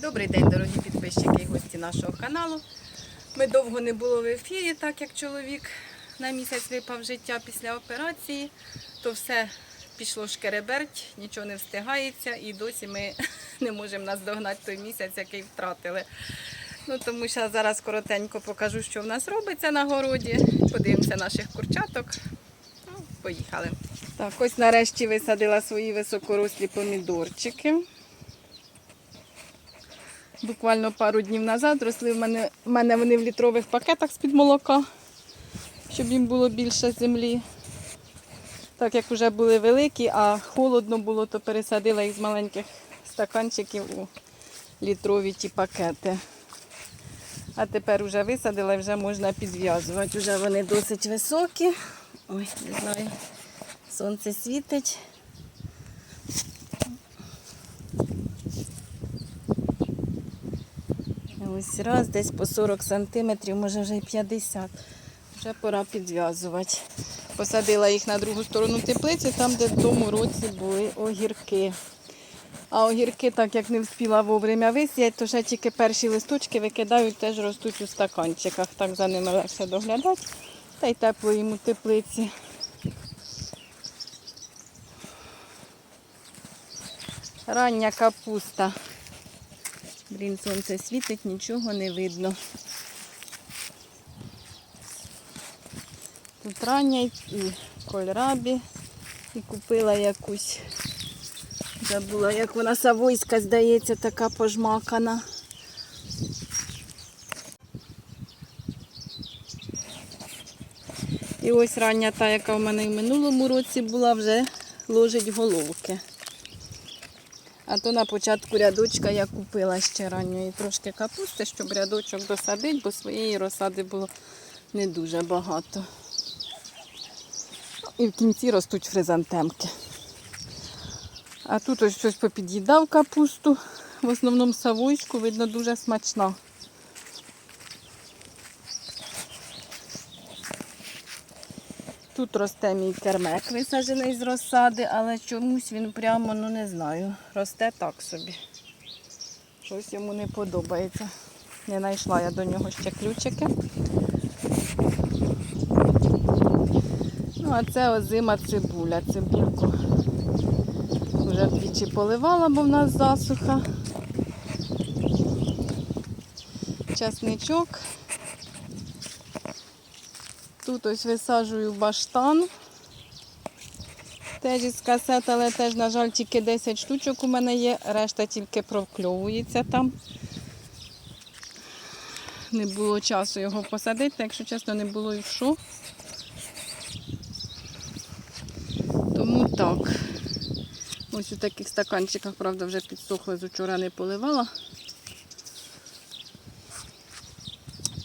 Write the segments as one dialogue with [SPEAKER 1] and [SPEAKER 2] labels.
[SPEAKER 1] Добрий день, дорогі підписчики і гості нашого каналу. Ми довго не було в ефірі, так як чоловік на місяць випав життя після операції, то все пішло шкереберть, нічого не встигається і досі ми не можемо наздогнати той місяць, який втратили. Ну, тому що зараз коротенько покажу, що в нас робиться на городі. Подивимося наших курчаток. Ну, поїхали. Так, ось нарешті висадила свої високорослі помідорчики. Буквально пару днів назад росли в мене, в мене вони в літрових пакетах з-під молока, щоб їм було більше землі. Так як вже були великі, а холодно було, то пересадила їх з маленьких стаканчиків у літрові ті пакети. А тепер вже висадила і вже можна підв'язувати. Вже вони досить високі. Ой, не знаю, сонце світить. Ось раз, десь по 40 сантиметрів, може вже й 50. Вже пора підв'язувати. Посадила їх на другу сторону теплиці, там, де в тому році були огірки. А огірки, так як не встигла вовремя висіяти, то ще тільки перші листочки викидають, теж ростуть у стаканчиках. Так за ними легше доглядати. Та й тепло їм у теплиці. Рання капуста. Блін, сонце світить, нічого не видно. Тут рання і кольрабі. І купила якусь. Забула, як вона савойська, здається, така пожмакана. І ось рання та, яка в мене в минулому році була, вже ложить головки. А то на початку рядочка я купила ще ранньої трошки капусти, щоб рядочок досадити, бо своєї розсади було не дуже багато. І в кінці ростуть фризантемки. А тут ось щось попід'їдав капусту. В основному савойську, видно, дуже смачна. Тут росте мій кермек висаджений з розсади, але чомусь він прямо, ну не знаю, росте так собі. Щось йому не подобається. Не знайшла я до нього ще ключики. Ну, а це озима цибуля. Цибульку вже двічі поливала, бо в нас засуха. Часничок. Тут ось висаджую баштан. Теж із касет, але теж, на жаль, тільки 10 штучок у мене є, решта тільки провкльовується там. Не було часу його посадити, якщо чесно, не було і в що. Тому так. Ось у таких стаканчиках, правда, вже підсохли, з учора не поливала.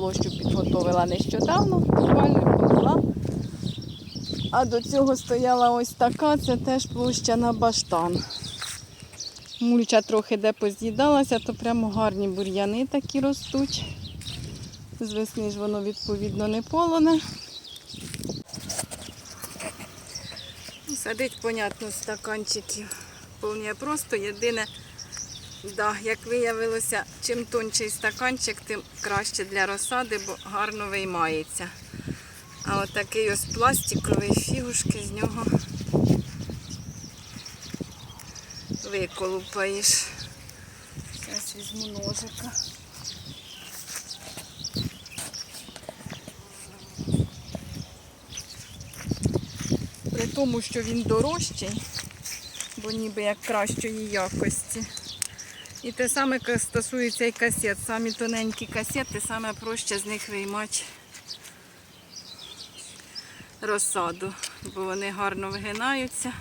[SPEAKER 1] Площу підготовила нещодавно, буквально полила. А до цього стояла ось така, це теж площа на баштан. Мульча трохи де поз'їдалася, то прямо гарні бур'яни такі ростуть. З весни ж воно відповідно не полоне. Садить, понятно, стаканчиків. Повні просто єдине, да, як виявилося, чим тонший стаканчик, тим краще для розсади, бо гарно виймається. А от такий ось пластиковий фігушки з нього виколупаєш. Зараз візьму ножика. При тому, що він дорожчий, бо ніби як кращої якості. І те саме стосується і касет. Самі тоненькі касети, саме проще з них виймати розсаду, бо вони гарно вигинаються.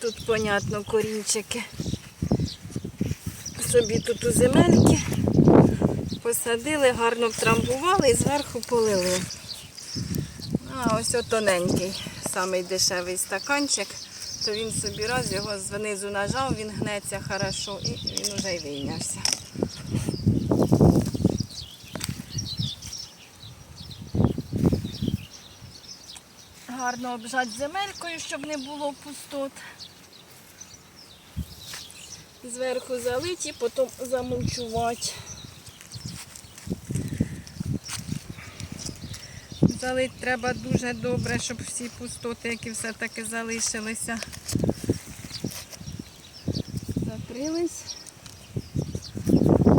[SPEAKER 1] Тут, понятно, корінчики. Собі тут у земельки посадили, гарно втрамбували і зверху полили. А ось тоненький, самий дешевий стаканчик, то він собі раз його знизу нажав, він гнеться хорошо і він вже й вийнявся. Гарно обжати земелькою, щоб не було пустот.
[SPEAKER 2] Зверху залить і потім замовчувати.
[SPEAKER 1] Залить треба дуже добре, щоб всі пустоти, які все-таки залишилися, закрились,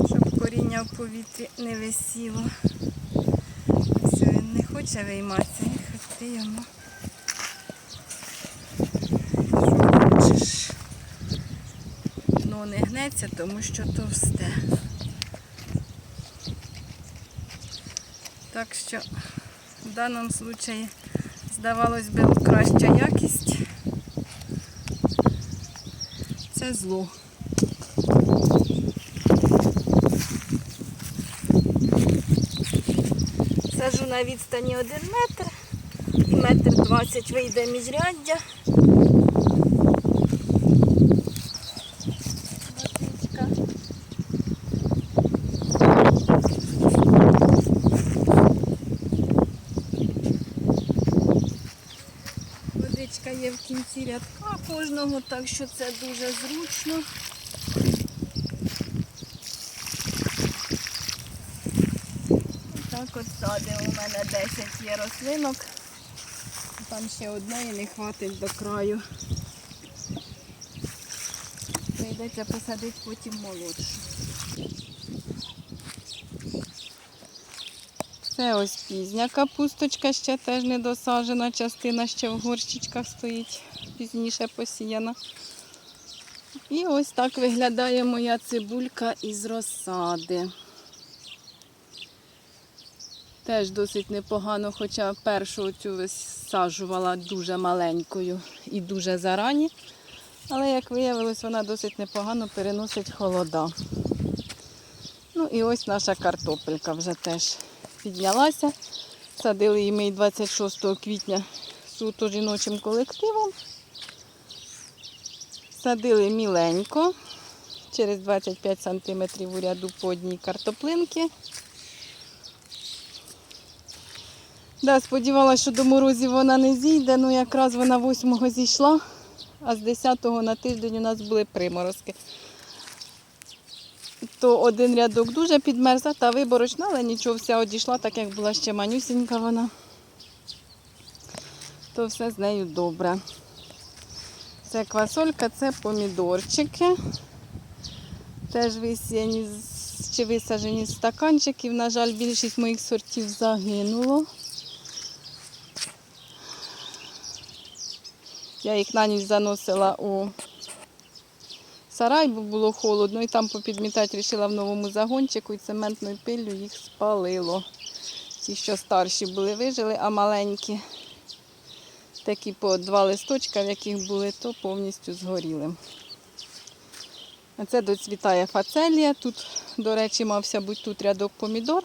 [SPEAKER 1] щоб коріння в повітрі не висіло. Все, він не хоче вийматися, хоч йому. Що не гнеться, тому що товсте. Так що даному випадку, здавалось би, краща якість. Це зло.
[SPEAKER 2] Сажу на відстані 1 метр метр 20 вийде міжряддя. Водичка.
[SPEAKER 1] Водичка є в кінці рядка кожного, так що це дуже зручно. Так от сади у мене 10 є рослинок. Там ще одної не хватить до краю. Прийдеться посадити потім молодшу. Це ось пізня капусточка ще теж не досаджена, частина ще в горщичках стоїть, пізніше посіяна. І ось так виглядає моя цибулька із розсади. Теж досить непогано, хоча першу цю висаджувала дуже маленькою і дуже зарані. Але, як виявилось, вона досить непогано переносить холода. Ну і ось наша картопелька вже теж піднялася. Садили її ми 26 квітня суто жіночим колективом. Садили міленько, через 25 см у ряду по одній картоплинки. Да, сподівалася, що до морозів вона не зійде, ну якраз вона 8-го зійшла, а з 10-го на тиждень у нас були приморозки. То один рядок дуже підмерз, та виборочна, але нічого, вся одійшла, так як була ще манюсінька вона. То все з нею добре. Це квасолька, це помідорчики. Теж висіяні чи висаджені з стаканчиків. На жаль, більшість моїх сортів загинуло. Я їх на ніч заносила у сарай, бо було холодно, і там попідмітати вирішила в новому загончику і цементною пиллю їх спалило. Ті, що старші були, вижили, а маленькі, такі по два листочка, в яких були, то повністю згоріли. Це доцвітає фацелія. Тут, до речі, мався бути тут рядок помідор.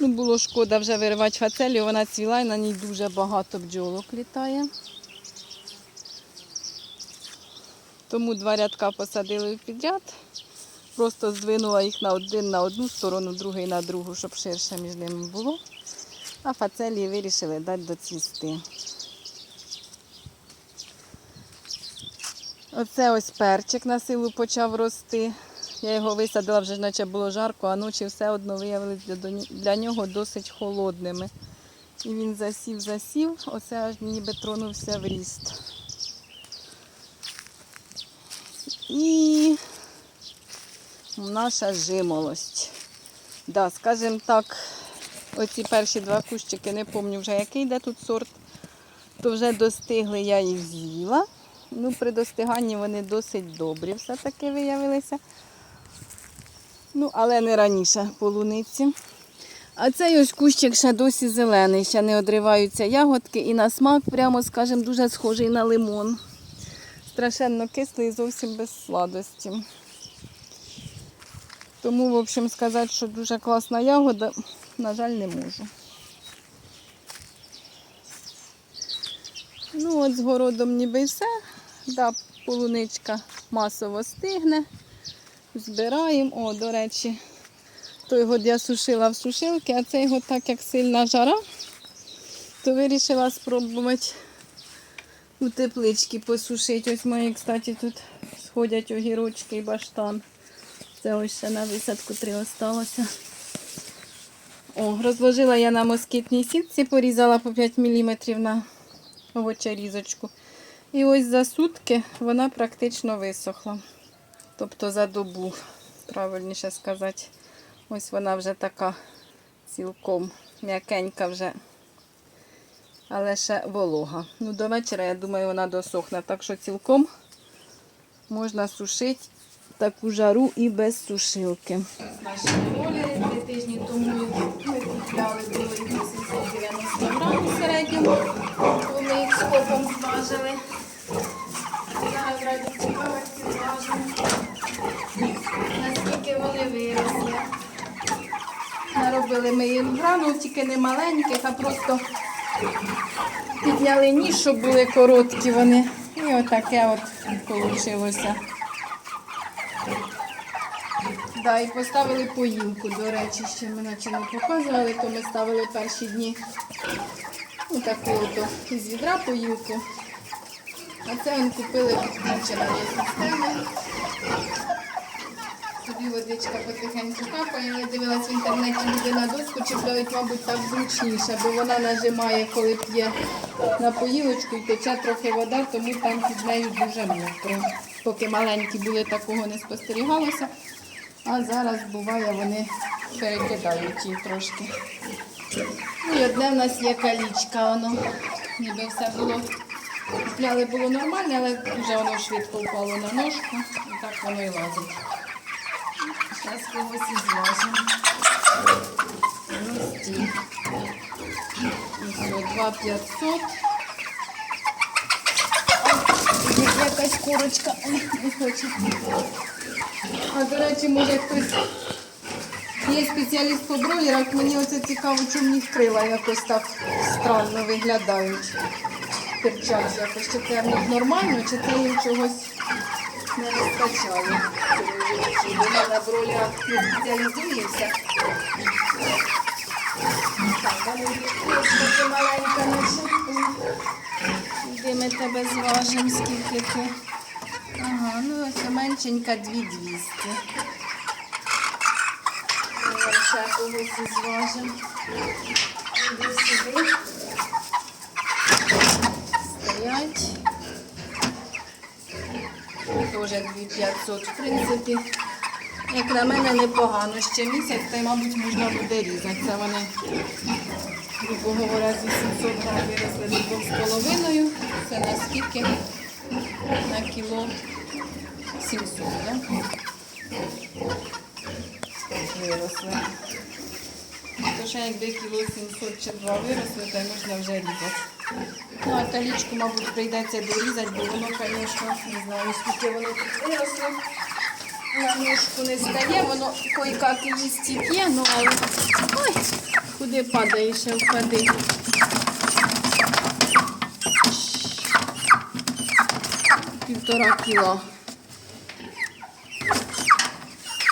[SPEAKER 1] Ну, було шкода вже виривати фацелію, вона цвіла і на ній дуже багато бджолок літає. Тому два рядка посадили підряд. Просто здвинула їх на один на одну сторону, другий на другу, щоб ширше між ними було. А фацелії вирішили дати доцвісти. Оце ось перчик на силу почав рости. Я його висадила вже, наче було жарко, а ночі все одно виявилися для, нього досить холодними. І він засів, засів, оце аж ніби тронувся в ріст. І наша жимолость. Да, скажімо так, оці перші два кущики, не пам'ятаю вже який де тут сорт, то вже достигли, я їх з'їла. Ну, при достиганні вони досить добрі все-таки виявилися. Ну, але не раніше полуниці. А цей ось кущик ще досі зелений, ще не одриваються ягодки і на смак, прямо скажімо, дуже схожий на лимон. Страшенно кислий і зовсім без сладості. Тому, в общем, сказати, що дуже класна ягода, на жаль, не можу. Ну, от з городом ніби все. Да, полуничка масово стигне. Збираємо. О, до речі, той год я сушила в сушилки, а цей год, так як сильна жара, то вирішила спробувати у тепличці посушити. Ось мої, кстати, тут підходять огірочки і баштан. Це ось ще на висадку три осталося. О, розложила я на москітній сітці, порізала по 5 мм на овочерізочку. І ось за сутки вона практично висохла. Тобто за добу, правильніше сказати. Ось вона вже така цілком м'якенька вже, але ще волога. Ну, до вечора, я думаю, вона досохне. Так що цілком можна сушити таку жару і без сушилки. Наші три тижні тому ми купляли скопом зважили. Зараз раді цікавості зважимо, наскільки вони виросли. Наробили ми їм гранул, тільки не маленьких, а просто підняли ніж, щоб були короткі вони. І отаке от вийшло. Да, і поставили поїлку, до речі, ще ми наче не показували, то ми ставили перші дні ну, таку ото із відра поїлку. А це ми купили підключеної системи. Тобі водичка потихеньку капає, але дивилась в інтернеті, люди на доску чіпляють, мабуть, так зручніше, бо вона нажимає, коли п'є на поїлочку і тече трохи вода, тому там під нею дуже мокро. Поки маленькі були, такого не спостерігалося. А зараз буває, вони перекидають її трошки. І одне в нас є калічка, воно ніби все було. Купляли було нормально, але вже воно швидко впало на ножку. І так воно і лазить. Зараз когось і зважимо. Ось ті. Ось 2500. Якась курочка. Не хоче. А до речі, може хтось є спеціаліст по бройлерах, мені оце цікаво, чому них крила якось так странно виглядають. Перчать якось. Чи це в них нормально, чи це їм чогось не вистачає. Бо ми на бройлерах не спеціалізуємося. Так, а ось ти маленька наша. Де ми тебе зважимо, скільки ти. Ага, ну ось меншенька 2200. Ще когось і зважимо. Іди сюди. Стоять. Теж 2500. В принципі, як на мене, непогано. Ще місяць, та й, мабуть, можна буде різати. Це вони, грубо говоря, з 800 грам виросли до 2,5. Це наскільки? На кіло 700, да? Виросли. То ще якби кіло 700 чи 2 виросли, то можна вже різати. Ну, а талічку, мабуть, прийдеться дорізати, бо воно, звісно, не знаю, скільки воно тут виросло. На ножку не стає, воно кой-как і їсти п'є, ну але ой, куди падає, ще впади. Півтора кіло.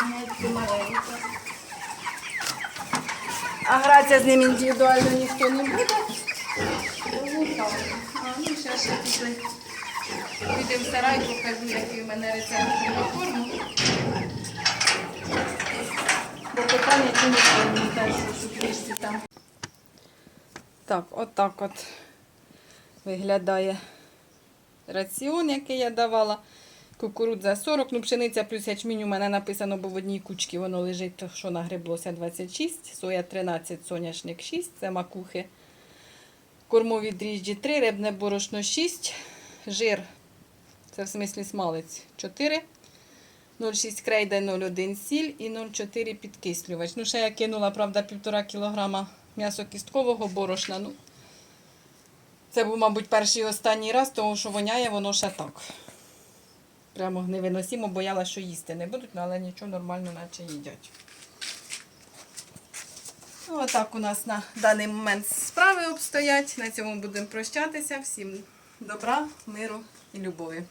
[SPEAKER 1] Геть маленька. А гратися з ним індивідуально ніхто не буде. А, ну ще ще пішли. Підемо в сарай, покажу, який у мене рецепт на форму. Бо питання чому не те, що у книжці там. Так, отак от виглядає раціон, який я давала. Кукурудза 40, ну пшениця плюс ячмінь у мене написано, бо в одній кучці воно лежить, що нагреблося 26, соя 13, соняшник 6, це макухи. Кормові дріжджі 3, рибне борошно 6, жир, це в смислі смалець 4, 0,6 крейда, 0,1 сіль і 0,4 підкислювач. Ну, ще я кинула, правда, 1,5 кг м'ясо кісткового борошна. Ну, це був, мабуть, перший і останній раз, тому що воняє воно ще так. Прямо невиносимо, боялася, що їсти не будуть, ну, але нічого нормально, наче їдять. Ну, Отак у нас на даний момент справи обстоять. На цьому будемо прощатися. Всім добра, миру і любові.